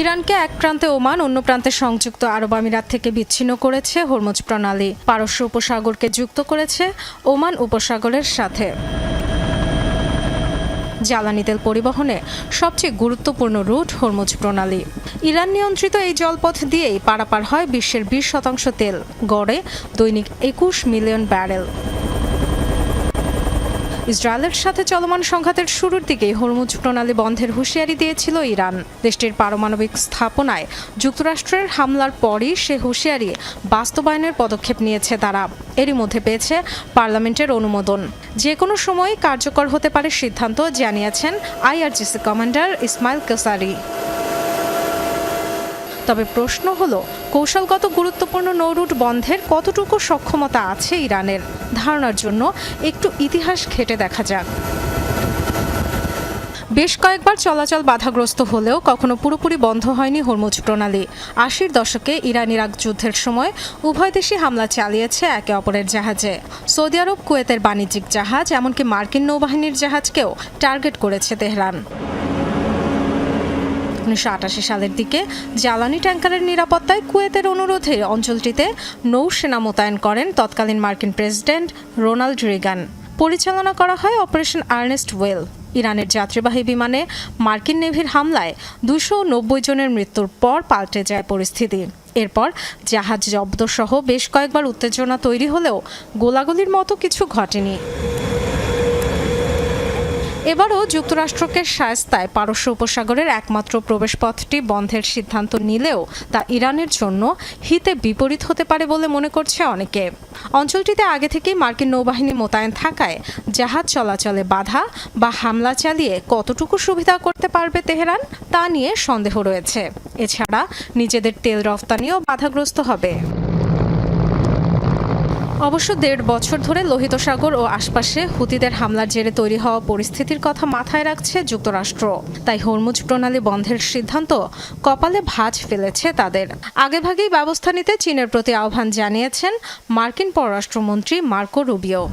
ইরানকে এক প্রান্তে ওমান, অন্য প্রান্তে সংযুক্ত আরব আমিরাত থেকে বিচ্ছিন্ন করেছে হরমুজ প্রণালী। পারস্য উপসাগরকে যুক্ত করেছে ওমান উপসাগরের সাথে। জ্বালানি তেল পরিবহনে সবচেয়ে গুরুত্বপূর্ণ রুট হরমুজ প্রণালী। ইরান নিয়ন্ত্রিত এই জলপথ দিয়েই পারাপার হয় বিশ্বের বিশ শতাংশ তেল, গড়ে দৈনিক একুশ মিলিয়ন ব্যারেল। ইসরায়েলের সাথে চলমান সংঘাতের শুরুর দিকেই হরমুজ প্রণালী বন্ধের হুঁশিয়ারি দিয়েছিল ইরান। দেশটির পারমাণবিক স্থাপনায় যুক্তরাষ্ট্রের হামলার পরই সে হুঁশিয়ারি বাস্তবায়নের পদক্ষেপ নিয়েছে তারা। এরই মধ্যে পেয়েছে পার্লামেন্টের অনুমোদন। যে কোনো সময় কার্যকর হতে পারে সিদ্ধান্ত, জানিয়েছেন আইআরজিসি কমান্ডার ইসমাইল কেসারি। তবে প্রশ্ন হলো, কৌশলগত গুরুত্বপূর্ণ নৌরুট বন্ধের কতটুকু সক্ষমতা আছে ইরানের? ধারণার জন্য একটু ইতিহাস ঘেটে দেখা যাক। বেশ কয়েকবার চলাচল বাধাগ্রস্ত হলেও কখনো পুরোপুরি বন্ধ হয়নি হরমুজ প্রণালী। আশির দশকে ইরান ইরাক যুদ্ধের সময় উভয় দেশই হামলা চালিয়েছে একে অপরের জাহাজে। সৌদি আরব, কুয়েতের বাণিজ্যিক জাহাজ, এমনকি মার্কিন নৌবাহিনীর জাহাজকেও টার্গেট করেছে তেহরান। উনিশশো আটাশি সালের দিকে জ্বালানি ট্যাঙ্কারের নিরাপত্তায় কুয়েতের অনুরোধে অঞ্চলটিতে নৌসেনা মোতায়েন করেন তৎকালীন মার্কিন প্রেসিডেন্ট রোনাল্ড রিগান। পরিচালনা করা হয় অপারেশন আর্নেস্ট ওয়েল। ইরানের যাত্রীবাহী বিমানে মার্কিন নেভির হামলায় দুশো জনের মৃত্যুর পর পাল্টে যায় পরিস্থিতি। এরপর জাহাজ জব্দ সহ বেশ কয়েকবার উত্তেজনা তৈরি হলেও গোলাগুলির মতো কিছু ঘটেনি। এবারও যুক্তরাষ্ট্রকে সায়স্তায় পারস্য উপসাগরের একমাত্র প্রবেশপথটি বন্ধের সিদ্ধান্ত নিলেও তা ইরানের জন্য হিতে বিপরীত হতে পারে বলে মনে করছে অনেকে। অঞ্চলটিতে আগে থেকেই মার্কিন নৌবাহিনী মোতায়েন থাকায় জাহাজ চলাচলে বাধা বা হামলা চালিয়ে কতটুকু সুবিধা করতে পারবে তেহরান তা নিয়ে সন্দেহ রয়েছে। এছাড়া নিজেদের তেল রফতানিও বাধাগ্রস্ত হবে। অবশ্য দেড় বছর ধরে লোহিত সাগর ও আশপাশে হুতিদের হামলার জেরে তৈরি হওয়া পরিস্থিতির কথা মাথায় রাখছে যুক্তরাষ্ট্র। তাই হরমুজ প্রণালী বন্ধের সিদ্ধান্ত কপালে ভাঁজ ফেলেছে তাদের। আগেভাগেই ব্যবস্থা নিতে চীনের প্রতি আহ্বান জানিয়েছেন মার্কিন পররাষ্ট্রমন্ত্রী মার্কো রুবিও।